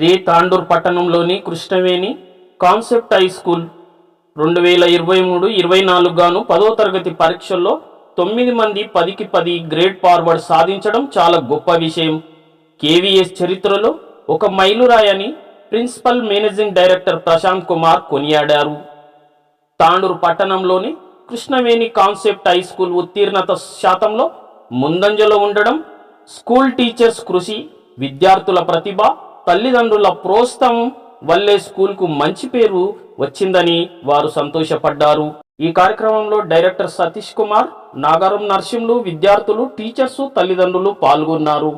ఇది తాండూర్ పట్టణంలోని Krishnaveni concept high school. రెండు వేల ఇరవై మూడు ఇరవై నాలుగు గాను పదో తరగతి పరీక్షల్లో తొమ్మిది మంది పదికి పది గ్రేడ్ ఫార్వర్డ్ సాధించడం చాలా గొప్ప విషయం. కేవీఎస్ చరిత్రలో ఒక మైలురాయని principal managing director Prashanth Kumar కొనియాడారు. తాండూరు పట్టణంలోని కృష్ణవేణి కాన్సెప్ట్ హై స్కూల్ ఉత్తీర్ణత శాతంలో ముందంజలో ఉండడం స్కూల్ టీచర్స్ కృషి విద్యార్థుల ప్రతిభ తల్లిదండ్రుల ప్రోత్సాహం వల్లే స్కూల్కు మంచి పేరు వచ్చిందని వారు సంతోషపడ్డారు. ఈ కార్యక్రమంలో డైరెక్టర్ సతీష్ కుమార్ నాగారం నర్సింలు విద్యార్థులు టీచర్సు తల్లిదండ్రులు పాల్గొన్నారు.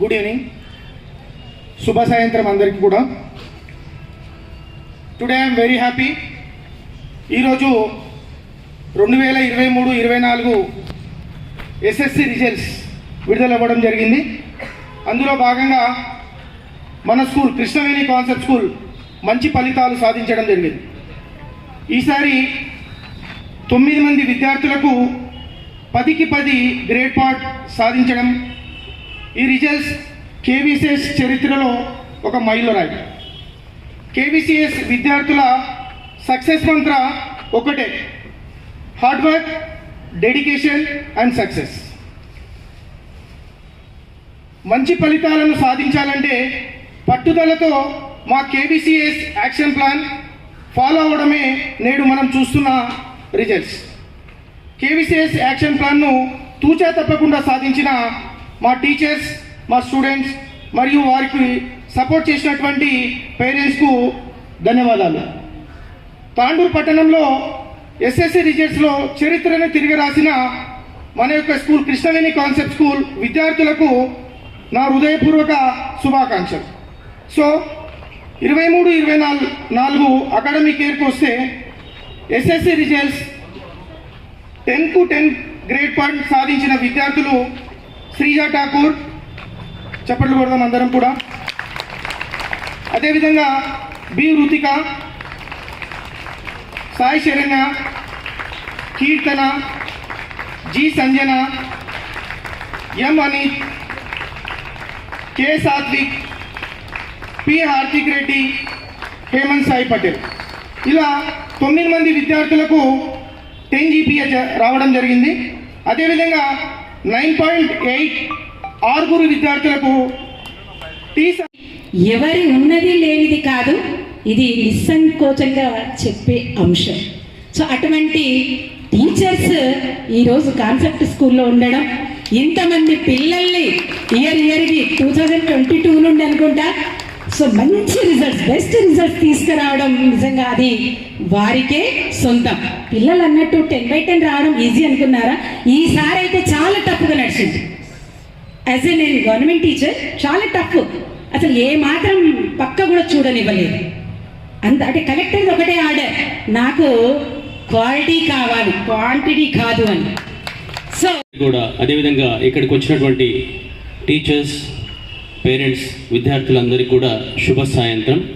గుడ్ ఈవినింగ్ శుభ సాయంత్రం అందరికీ కూడా. టుడే ఐఎమ్ వెరీ హ్యాపీ ఈరోజు రెండు వేల ఇరవై మూడు ఇరవై నాలుగు ఎస్ఎస్సి రిజల్ట్స్ విడుదల అవ్వడం జరిగింది. అందులో భాగంగా మన స్కూల్ కృష్ణవేణి కాన్సెప్ట్ స్కూల్ మంచి ఫలితాలు సాధించడం జరిగింది. ఈసారి తొమ్మిది మంది విద్యార్థులకు పదికి పది గ్రేడ్ పార్ట్ సాధించడం ఈ రిజల్ట్స్ కేవీసీఎస్ చరిత్రలో ఒక మైలురాయి. కేవీసీఎస్ విద్యార్థుల సక్సెస్ మంత్ర ఒకటే. Hard work dedication and success మంచి ఫలితాలను సాధించాలంటే పట్టుదలతో మా కేబీసీఎస్ యాక్షన్ ప్లాన్ ఫాలో అవడమే నేడు మనం చూస్తున్న రిజల్ట్స్ కేవీసీఎస్ యాక్షన్ ప్లాన్ను తూచా తప్పకుండా సాధించిన మా టీచర్స్ మా స్టూడెంట్స్ మరియు వారికి సపోర్ట్ చేసినటువంటి పేరెంట్స్కు ధన్యవాదాలు. తాండూరు పట్టణంలో ఎస్ఎస్సి రిజల్ట్స్లో చరిత్రను తిరిగి రాసిన మన యొక్క స్కూల్ కృష్ణవేణి కాన్సెప్ట్ స్కూల్ విద్యార్థులకు నా హృదయపూర్వక శుభాకాంక్షలు. సో ఇరవై మూడు ఇరవై నాలుగు నాలుగు అకాడమిక్ ఇయర్కి వస్తే ఎస్ఎస్సి రిజల్ట్స్ టెన్కు టెన్ గ్రేడ్ పాయింట్ సాధించిన విద్యార్థులు శ్రీజా ఠాకూర్ చప్పట్లు కొడదాం అందరం కూడా. అదేవిధంగా B Ruthika Sai Saranya Keerthana G Sanjana M Anith K Sathvik P Hardik Reddy Hemanth Sai Patel. ఇలా తొమ్మిది మంది విద్యార్థులకు టెన్ జీపీహెచ్ రావడం జరిగింది. అదేవిధంగా నైన్ పాయింట్ ఎయిట్ ఆరుగురు విద్యార్థులకు ఎవరి ఉన్నది లేనిది కాదు ఇది నిస్సంకోచంగా చెప్పే అంశం. సో అటువంటి టీచర్స్ ఈరోజు కాన్సెప్ట్ స్కూల్లో ఉండడం ఇంతమంది పిల్లల్ని ఇయర్ ఇయర్కి టూ థౌజండ్ ట్వంటీ టూ నుండి అనుకుంటా సో మంచి రిజల్ట్స్ బెస్ట్ రిజల్ట్స్ తీసుకురావడం నిజంగా అది వారికే సొంతం. పిల్లలు అన్నట్టు టెన్ బై టెన్ రావడం ఈజీ అనుకున్నారా? ఈసారి అయితే చాలా టఫ్గా నడిచింది. యాజ్ ఏ నేను గవర్నమెంట్ టీచర్ చాలా టఫ్ అసలు ఏ మాత్రం పక్క కూడా చూడనివ్వలేదు. అంత అంటే కలెక్టర్ ఒకటే ఆర్డర్ నాకు క్వాలిటీ కావాలి క్వాంటిటీ కాదు అని. సో కూడా అదేవిధంగా ఇక్కడికి వచ్చినటువంటి టీచర్స్ పేరెంట్స్ విద్యార్థులందరికీ కూడా శుభ సాయంత్రం.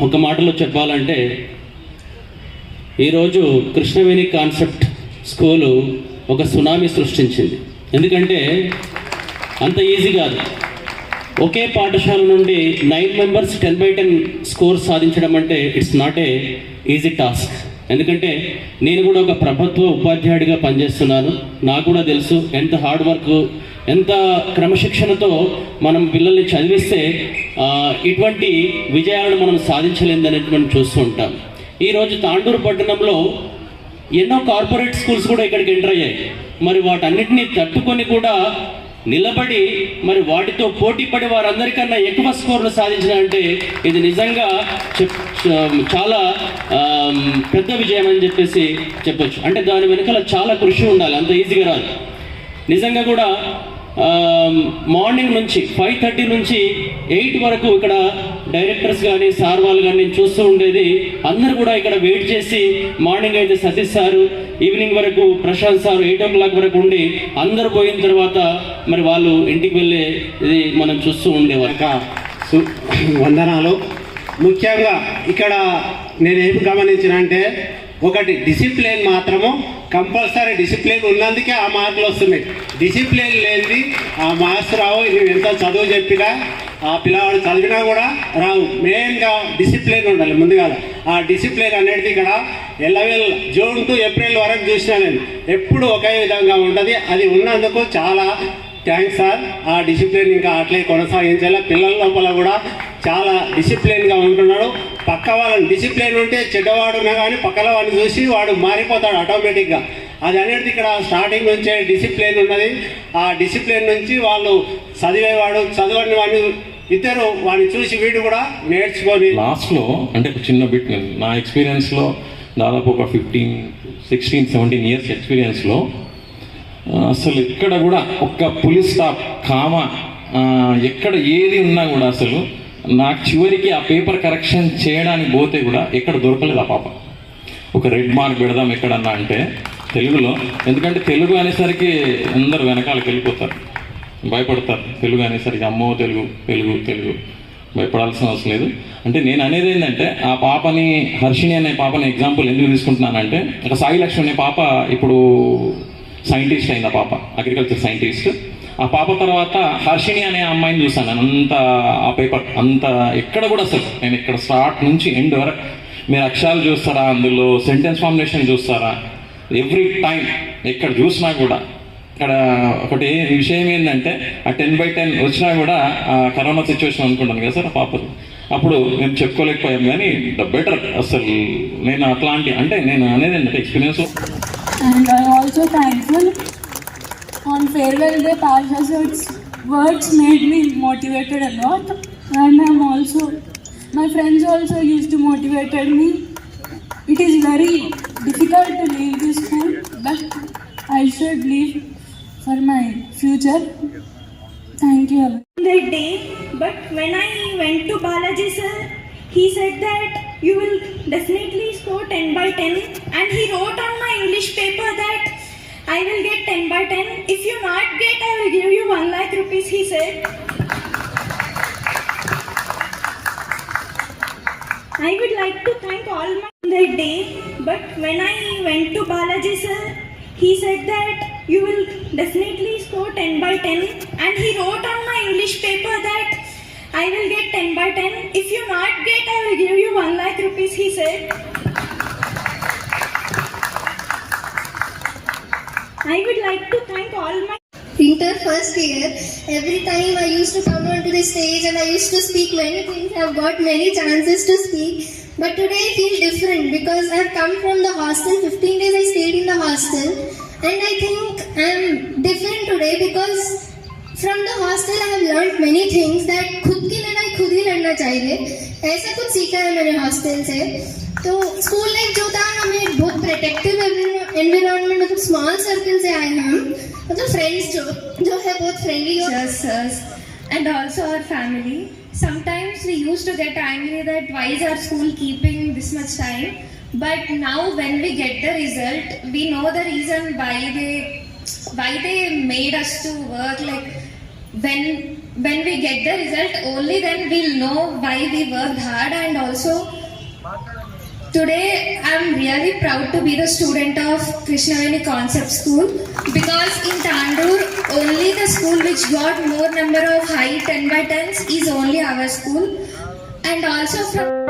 ఒక మాటలో చెప్పాలంటే ఈరోజు కృష్ణవేణి కాన్సెప్ట్ స్కూలు ఒక సునామీ సృష్టించింది. ఎందుకంటే అంత ఈజీ కాదు. ఒకే పాఠశాల నుండి nine members ten by ten score సాధించడం అంటే it's not a easy task ఎందుకంటే నేను కూడా ఒక ప్రభుత్వ ఉపాధ్యాయుడిగా పనిచేస్తున్నాను. నాకు కూడా తెలుసు ఎంత హార్డ్ వర్క్ ఎంత క్రమశిక్షణతో మనం పిల్లల్ని చదివిస్తే ఇటువంటి విజయాలను మనం సాధించలేదనేది మనం చూస్తూ ఉంటాం. ఈరోజు తాండూరు పట్టణంలో ఎన్నో కార్పొరేట్ స్కూల్స్ కూడా ఇక్కడికి ఎంటర్ అయ్యాయి. మరి వాటన్నిటిని తట్టుకొని కూడా నిలబడి మరి వాటితో పోటీపడి వారందరికన్నా ఎక్కువ స్కోర్లు సాధించిన అంటే ఇది నిజంగా చాలా పెద్ద విజయం అని చెప్పేసి చెప్పొచ్చు. అంటే దాని వెనకాల చాలా కృషి ఉండాలి. అంత ఈజీగా రాదు. నిజంగా కూడా మార్నింగ్ నుంచి ఫైవ్ థర్టీ నుంచి ఎయిట్ వరకు ఇక్కడ డైరెక్టర్స్ కానీ సార్ వాళ్ళు కానీ నేను చూస్తూ ఉండేది. అందరు కూడా ఇక్కడ వెయిట్ చేసి మార్నింగ్ అయితే సతీష్ సారు ఈవినింగ్ వరకు Prashanth sir eight o'clock వరకు ఉండి అందరు పోయిన తర్వాత మరి వాళ్ళు ఇంటికి వెళ్ళే ఇది మనం చూస్తూ ఉండేవారు. వందనాలు. ముఖ్యంగా ఇక్కడ నేనేం గమనించిన అంటే ఒకటి డిసిప్లిన్ మాత్రము కంపల్సరీ డిసిప్లిన్ ఉన్నందుకే ఆ మార్కులు వస్తున్నాయి. డిసిప్లిన్ లేనిది ఆ మార్క్స్ రావు నువ్వు ఎంత చదువు చెప్పినా ఆ పిల్లవాడు చదివినా కూడా రావు. మెయిన్గా డిసిప్లిన్ ఉండాలి ముందుగా ఆ డిసిప్లిన్ అనేది ఇక్కడ ఎల్లవేళ జూన్ టు ఏప్రిల్ వరకు చూసినా నేను. ఎప్పుడు ఒకే విధంగా ఉండదు అది ఉన్నందుకు చాలా థ్యాంక్స్ సార్ ఆ డిసిప్లిన్ ఇంకా అట్లే కొనసాగించాలి పిల్లల లోపల కూడా చాలా డిసిప్లిన్గా ఉంటున్నాడు. పక్క వాళ్ళని డిసిప్లిన్ ఉంటే చెడ్డవాడున్నా కానీ పక్కల వాడిని చూసి వాడు మారిపోతాడు ఆటోమేటిక్గా. అది అనేది ఇక్కడ స్టార్టింగ్ నుంచే డిసిప్లిన్ ఉన్నది. ఆ డిసిప్లిన్ నుంచి వాళ్ళు చదివేవాడు చదవని వాడిని ఇద్దరు వాడిని చూసి వీడు కూడా నేర్చుకొని లాస్ట్లో అంటే చిన్న బిట్ నా ఎక్స్పీరియన్స్లో దాదాపు ఒక ఫిఫ్టీన్ సిక్స్టీన్ సెవెంటీన్ ఇయర్స్ ఎక్స్పీరియన్స్లో అసలు ఇక్కడ కూడా ఒక్క పులిస్ స్టాప్ కామా ఎక్కడ ఏది ఉన్నా కూడా అసలు నాకు చివరికి ఆ పేపర్ కరెక్షన్ చేయడానికి పోతే కూడా ఎక్కడ దొరకలేదు ఆ పాప. ఒక రెడ్ మార్క్ పెడదాం ఎక్కడన్నా అంటే తెలుగులో. ఎందుకంటే తెలుగు అనేసరికి అందరు వెనకాలకి వెళ్ళిపోతారు. భయపడతారు. తెలుగు అనేసరికి అమ్మో తెలుగు తెలుగు తెలుగు. భయపడాల్సిన అవసరం లేదు. అంటే నేను అనేది ఏంటంటే ఆ పాపని హర్షిణి అనే పాపని ఎగ్జాంపుల్ ఎందుకు తీసుకుంటున్నానంటే ఒక సాయి లక్ష్మి అనే పాప ఇప్పుడు సైంటిస్ట్ అయింది ఆ పాప అగ్రికల్చర్ సైంటిస్ట్ ఆ పాప తర్వాత హర్షిణి అనే అమ్మాయిని చూశాను. నేను అంత ఆ పేపర్ అంత ఎక్కడ కూడా అసలు నేను ఇక్కడ స్టార్ట్ నుంచి ఎండ్ వరకు మీరు అక్షరాలు చూస్తారా? అందులో సెంటెన్స్ ఫార్ములేషన్ చూస్తారా? ఎవ్రీ టైం ఎక్కడ చూసినా కూడా. ఇక్కడ ఒకటి విషయం ఏంటంటే ఆ టెన్ బై టెన్ వచ్చినా కూడా ఆ కరోనా సిచ్యువేషన్ అనుకుంటాను కదా సార్ ఆ పాపలు అప్పుడు మేము చెప్పుకోలేకపోయాం కానీ ద బెటర్ అసలు నేను అట్లాంటి అంటే నేను అనేది ఏంటంటే experience On farewell day, sir's words made me motivated a lot. And I'm also, my friends also used to motivate me. It is very difficult to leave this school, but I should leave for my future. Thank you. that day, but when I went to Balaji sir, he said that you will definitely score 10 by 10 and he wrote on my English paper that I will get 10 by 10. If you not get, I will give you 1 lakh he said. I would like to thank all my that day, but when I went to Balaji sir, he said that you will definitely score 10 by 10 and he wrote on my English paper that I will get 10 by 10. If you not get, I will give you 1 lakh rupees, he said. I would like to thank all my Inter first year, every time I used to come onto the stage and I used to speak many things, I've got many chances to speak. But today I feel different because I've come from the hostel, 15 days I stayed in the hostel, and I think I'm different today because From the hostel, I have learned many things that खुद की लड़ाई खुद ही लड़ना चाहिए ऐसा कुछ सीखा है मैंने हॉस्टल से तो स्कूल लाइफ जो था, हमें बहुत प्रोटेक्टिव एनवायरनमेंट मतलब स्मॉल सर्कल से आए हम। मतलब फ्रेंड्स जो जो है बहुत फ्रेंडली और yes yes and also our family sometimes we used to get angry that why is our school keeping this much time but now when we get the result we know the reason why they why they made us to work like when when we get the result, only then we'll know why we work hard and also Today, I'm really proud to be the student of Krishnaveni Concept School because in Tandur, only the school which got more number of high 10 by 10s is only our school. And also from